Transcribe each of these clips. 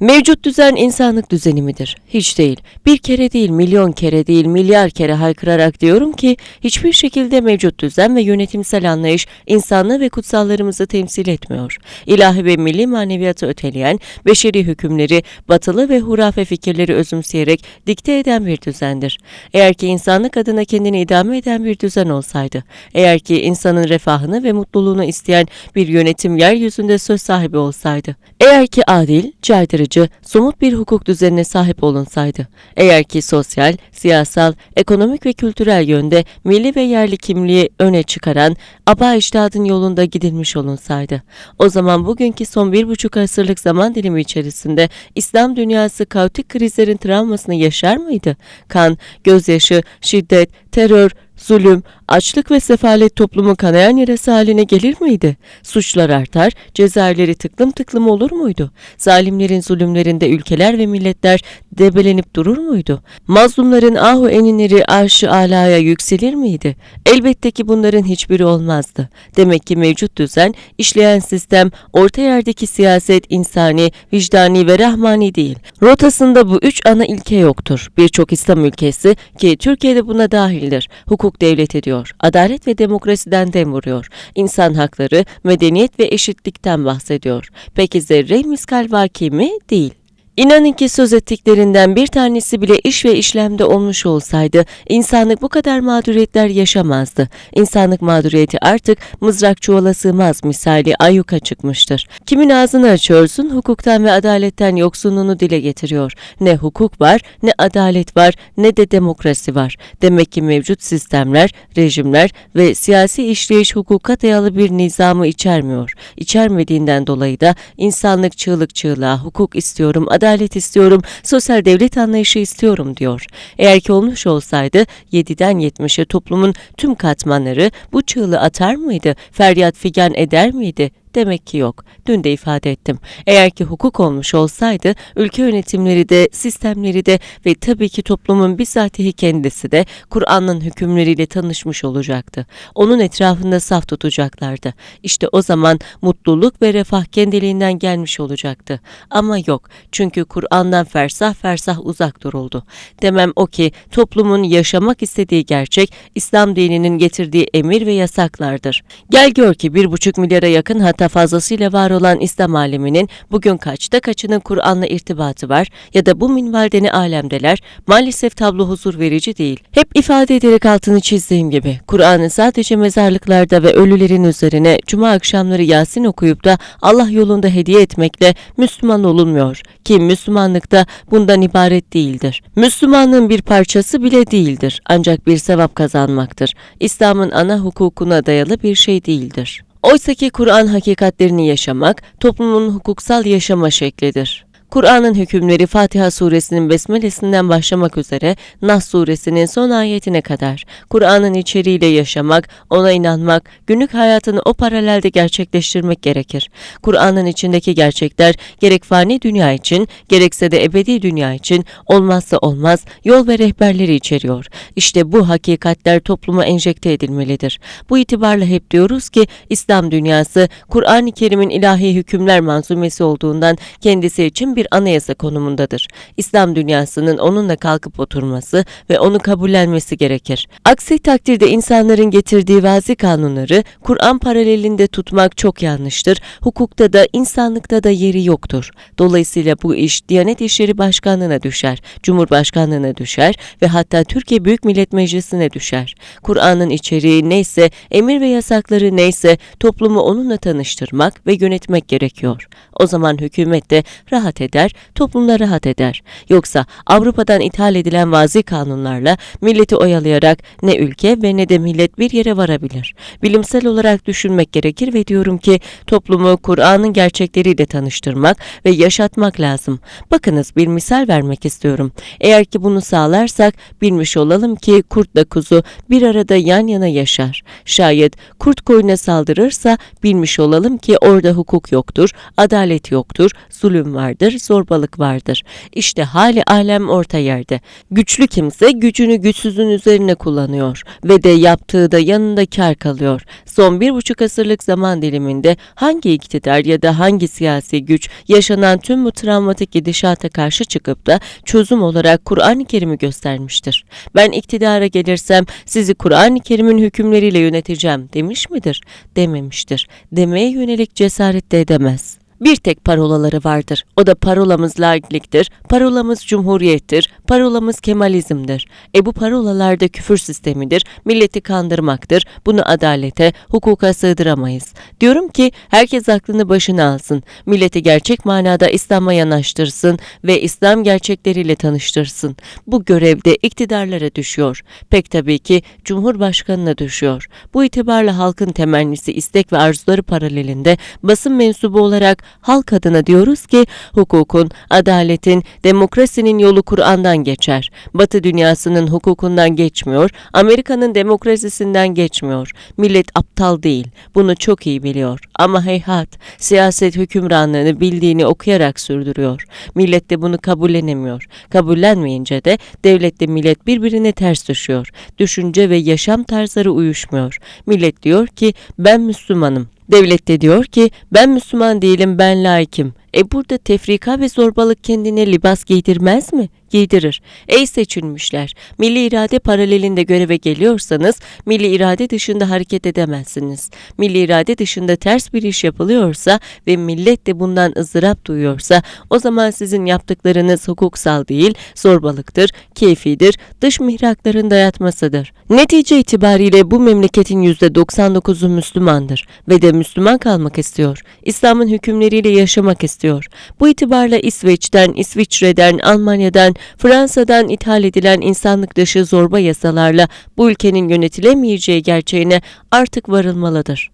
Mevcut düzen insanlık düzeni midir? Hiç değil. Bir kere değil, milyon kere değil, milyar kere haykırarak diyorum ki hiçbir şekilde mevcut düzen ve yönetimsel anlayış insanlığı ve kutsallarımızı temsil etmiyor. İlahi ve milli maneviyatı öteleyen, beşeri hükümleri, batılı ve hurafe fikirleri özümseyerek dikte eden bir düzendir. Eğer ki insanlık adına kendini idame eden bir düzen olsaydı, eğer ki insanın refahını ve mutluluğunu isteyen bir yönetim yeryüzünde söz sahibi olsaydı, eğer ki adil, caydırıcı, somut bir hukuk düzenine sahip olunsaydı, eğer ki sosyal, siyasal, ekonomik ve kültürel yönde milli ve yerli kimliği öne çıkaran aba iştihadın yolunda gidilmiş olunsaydı, o zaman bugünkü son bir buçuk asırlık zaman dilimi içerisinde İslam dünyası kaotik krizlerin travmasını yaşar mıydı? Kan, gözyaşı, şiddet, terör, zulüm, açlık ve sefalet toplumun kanayan yarası haline gelir miydi? Suçlar artar, cezaevleri tıklım tıklım olur muydu? Zalimlerin zulümlerinde ülkeler ve milletler debelenip durur muydu? Mazlumların ahu eninleri arşı alaya yükselir miydi? Elbette ki bunların hiçbiri olmazdı. Demek ki mevcut düzen, işleyen sistem, orta yerdeki siyaset insani, vicdani ve rahmani değil. Rotasında bu üç ana ilke yoktur. Birçok İslam ülkesi ki Türkiye'de buna dahildir. Hukuk devlet ediyor. Adalet ve demokrasiden dem vuruyor. İnsan hakları, medeniyet ve eşitlikten bahsediyor. Peki zerre miskal vaki mi? Değil. İnanın ki söz ettiklerinden bir tanesi bile iş ve işlemde olmuş olsaydı insanlık bu kadar mağduriyetler yaşamazdı. İnsanlık mağduriyeti artık mızrak çuvala sığmaz misali ayyuka çıkmıştır. Kimin ağzını açıyorsun hukuktan ve adaletten yoksunluğunu dile getiriyor. Ne hukuk var, ne adalet var, ne de demokrasi var. Demek ki mevcut sistemler, rejimler ve siyasi işleyiş hukuka dayalı bir nizamı içermiyor. İçermediğinden dolayı da insanlık çığlık çığlığa hukuk istiyorum, adalet istiyorum, sosyal devlet anlayışı istiyorum diyor. Eğer ki olmuş olsaydı 7'den 70'e toplumun tüm katmanları bu çığlığı atar mıydı? Feryat figan eder miydi? Demek ki yok. Dün de ifade ettim. Eğer ki hukuk olmuş olsaydı ülke yönetimleri de, sistemleri de ve tabii ki toplumun bizatihi kendisi de Kur'an'ın hükümleriyle tanışmış olacaktı. Onun etrafında saf tutacaklardı. İşte o zaman mutluluk ve refah kendiliğinden gelmiş olacaktı. Ama yok. Çünkü Kur'an'dan fersah fersah uzak duruldu. Demem o ki toplumun yaşamak istediği gerçek İslam dininin getirdiği emir ve yasaklardır. Gel gör ki bir buçuk milyara yakın hatta fazlasıyla var olan İslam aleminin bugün kaçta kaçının Kur'an'la irtibatı var ya da bu minvaldeni alemdeler maalesef tablo huzur verici değil. Hep ifade ederek altını çizdiğim gibi Kur'an'ı sadece mezarlıklarda ve ölülerin üzerine cuma akşamları Yasin okuyup da Allah yolunda hediye etmekle Müslüman olunmuyor ki Müslümanlık da bundan ibaret değildir. Müslümanlığın bir parçası bile değildir ancak bir sevap kazanmaktır. İslam'ın ana hukukuna dayalı bir şey değildir. Oysaki Kur'an hakikatlerini yaşamak toplumun hukuksal yaşama şeklidir. Kur'an'ın hükümleri Fatiha suresinin besmelesinden başlamak üzere Nas suresinin son ayetine kadar Kur'an'ın içeriğiyle yaşamak, ona inanmak, günlük hayatını o paralelde gerçekleştirmek gerekir. Kur'an'ın içindeki gerçekler gerek fani dünya için, gerekse de ebedi dünya için olmazsa olmaz yol ve rehberleri içeriyor. İşte bu hakikatler topluma enjekte edilmelidir. Bu itibarla hep diyoruz ki İslam dünyası Kur'an-ı Kerim'in ilahi hükümler manzumesi olduğundan kendisi için bir anayasa konumundadır. İslam dünyasının onunla kalkıp oturması ve onu kabullenmesi gerekir. Aksi takdirde insanların getirdiği vazi kanunları Kur'an paralelinde tutmak çok yanlıştır. Hukukta da insanlıkta da yeri yoktur. Dolayısıyla bu iş Diyanet İşleri Başkanlığı'na düşer, Cumhurbaşkanlığı'na düşer ve hatta Türkiye Büyük Millet Meclisi'ne düşer. Kur'an'ın içeriği neyse, emir ve yasakları neyse toplumu onunla tanıştırmak ve yönetmek gerekiyor. O zaman hükümet de rahat eder, toplumda rahat eder. Yoksa Avrupa'dan ithal edilen vazi kanunlarla milleti oyalayarak ne ülke ve ne de millet bir yere varabilir. Bilimsel olarak düşünmek gerekir ve diyorum ki toplumu Kur'an'ın gerçekleriyle tanıştırmak ve yaşatmak lazım. Bakınız bir misal vermek istiyorum. Eğer ki bunu sağlarsak bilmiş olalım ki kurtla kuzu bir arada yan yana yaşar. Şayet kurt koyuna saldırırsa bilmiş olalım ki orada hukuk yoktur, adalet yoktur, zulüm vardır zorbalık vardır. İşte hali alem orta yerde. Güçlü kimse gücünü güçsüzün üzerine kullanıyor ve de yaptığı da yanında kar kalıyor. Son bir buçuk asırlık zaman diliminde hangi iktidar ya da hangi siyasi güç yaşanan tüm bu travmatik gidişata karşı çıkıp da çözüm olarak Kur'an-ı Kerim'i göstermiştir. Ben iktidara gelirsem sizi Kur'an-ı Kerim'in hükümleriyle yöneteceğim demiş midir? Dememiştir. Demeye yönelik cesaret de edemez. Bir tek parolaları vardır. O da parolamız laikliktir, parolamız cumhuriyettir, parolamız kemalizmdir. E bu parolalarda küfür sistemidir, milleti kandırmaktır. Bunu adalete, hukuka sığdıramayız. Diyorum ki herkes aklını başına alsın. Milleti gerçek manada İslam'a yanaştırsın ve İslam gerçekleriyle tanıştırsın. Bu görevde iktidarlara düşüyor. Pek tabii ki Cumhurbaşkanına düşüyor. Bu itibarla halkın temennisi, istek ve arzuları paralelinde basın mensubu olarak halk adına diyoruz ki hukukun, adaletin, demokrasinin yolu Kur'an'dan geçer. Batı dünyasının hukukundan geçmiyor, Amerika'nın demokrasisinden geçmiyor. Millet aptal değil, bunu çok iyi biliyor. Ama heyhat, siyaset hükümranlığını bildiğini okuyarak sürdürüyor. Millet de bunu kabullenemiyor. Kabullenmeyince de devletle millet birbirine ters düşüyor. Düşünce ve yaşam tarzları uyuşmuyor. Millet diyor ki ben Müslümanım. Devlet de diyor ki ben Müslüman değilim ben laikim. E burada tefrika ve zorbalık kendine libas giydirmez mi? Giydirir. Ey seçilmişler, milli irade paralelinde göreve geliyorsanız milli irade dışında hareket edemezsiniz. Milli irade dışında ters bir iş yapılıyorsa ve millet de bundan ızdırap duyuyorsa o zaman sizin yaptıklarınız hukuksal değil, zorbalıktır, keyfidir, dış mihrakların dayatmasıdır. Netice itibariyle bu memleketin %99'u Müslümandır ve de Müslüman kalmak istiyor. İslam'ın hükümleriyle yaşamak istiyor. Bu itibarla İsveç'ten, İsviçre'den, Almanya'dan, Fransa'dan ithal edilen insanlık dışı zorba yasalarla bu ülkenin yönetilemeyeceği gerçeğine artık varılmalıdır.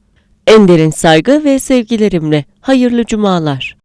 En derin saygı ve sevgilerimle hayırlı cumalar.